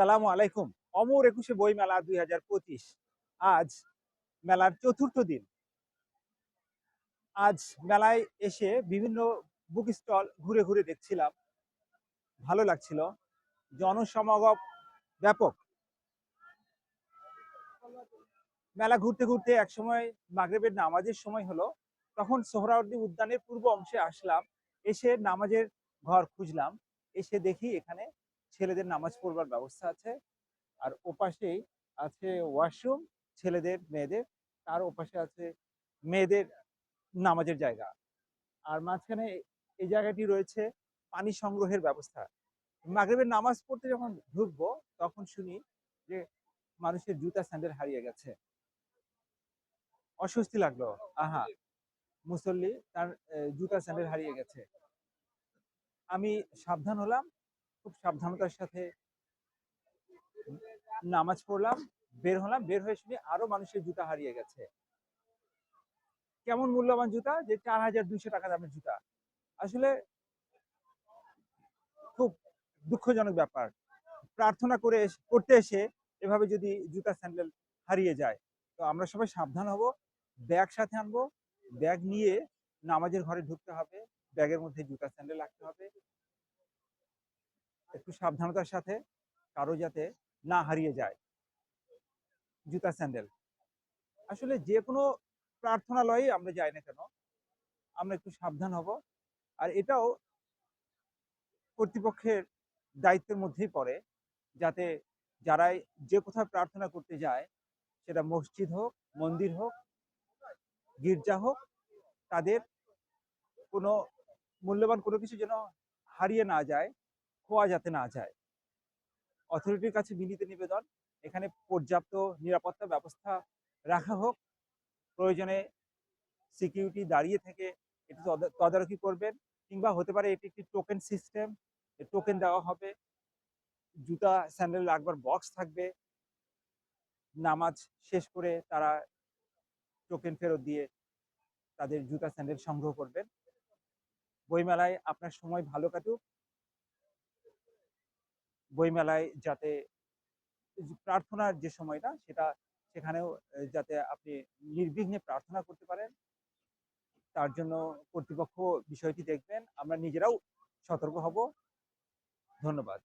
আসসালামু আলাইকুম। অমর একুশে বই মেলা দুই হাজার পঁচিশ। আজ মেলার চতুর্থ দিন। আজ মেলায় এসে বিভিন্ন বুক স্টল ঘুরে ঘুরে দেখছিলাম। ভালো লাগছিল। জনসমাগম ব্যাপক। মেলা ঘুরতে ঘুরতে একসময় মাগরেবের নামাজের সময় হলো। তখন সোহরাওয়ার্দী উদ্যানের পূর্ব অংশে আসলাম। এসে নামাজের ঘর খুঁজলাম। এসে দেখি এখানে ছেলেদের নামাজ পড়বার ব্যবস্থা আছে। আর ওপাশেই আছে ওয়াশরুম, ছেলেদের, মেয়েদের। তার ওপাশে আছে মেয়েদের নামাজের জায়গা। আর মাঝখানে এই জায়গাটি রয়েছে পানি সংগ্রহের ব্যবস্থা। মাগরিবের নামাজ পড়তে যখন ঢুকবো, তখন শুনি যে মানুষের জুতা স্যান্ডেল হারিয়ে গেছে। অস্বস্তি লাগল। আহা, মুসল্লি তার জুতা স্যান্ডেল হারিয়ে গেছে। আমি সাবধান হলাম। খুব সাবধানতার সাথে নামাজ পড়লাম, বের হলাম, বের হয়ে শুনি আরও মানুষের জুতা হারিয়ে গেছে। কেমন মূল্যবান জুতা? যে চার হাজার দুইশো টাকা দামের জুতা। আসলে খুব দুঃখজনক ব্যাপার। প্রার্থনা করে করতে এসে এভাবে যদি জুতা স্যান্ডেল হারিয়ে যায়, তো আমরা সবাই সাবধান হব, ব্যাগ সাথে আনব, ব্যাগ নিয়ে নামাজের ঘরে ঢুকতে হবে, ব্যাগের মধ্যে জুতা স্যান্ডেল রাখতে হবে একটু সাবধানতার সাথে কারও যাতে না হারিয়ে যায়। জুতা স্যান্ডেল। আসলে যে কোনো প্রার্থনালয়ে আমরা যাই না কেন, আমরা একটু সাবধান হব। আর এটাও কর্তৃপক্ষের দায়িত্বের মধ্যেই পড়ে যাতে যারাই যে কোথাও প্রার্থনা করতে যায়, সেটা মসজিদ হোক, মন্দির হোক, গির্জা হোক, তাদের কোনো মূল্যবান কোনো কিছু যেন হারিয়ে না যায় খোয়া যাতে না যায়। অথরিটির কাছে বিনীত নিবেদন, এখানে পর্যাপ্ত নিরাপত্তা ব্যবস্থা রাখা হোক। প্রয়োজনে সিকিউরিটি দাঁড়িয়ে থেকে এটি তদারকি করবেন, কিংবা হতে পারে এটি একটি টোকেন সিস্টেম টোকেন দেওয়া হবে। জুতা স্যান্ডেল রাখবার বক্স থাকবে। নামাজ শেষ করে তারা টোকেন ফেরত দিয়ে তাদের জুতা স্যান্ডেল সংগ্রহ করবেন। বইমেলায় আপনার সময় ভালো কাটুক। বইমেলায় যাতে প্রার্থনার যে সময়টা, সেটা সেখানেও যাতে আপনি নির্বিঘ্নে প্রার্থনা করতে পারেন। তার জন্য কর্তৃপক্ষ বিষয়টি দেখবেন। আমরা নিজেরাও সতর্ক হব। ধন্যবাদ।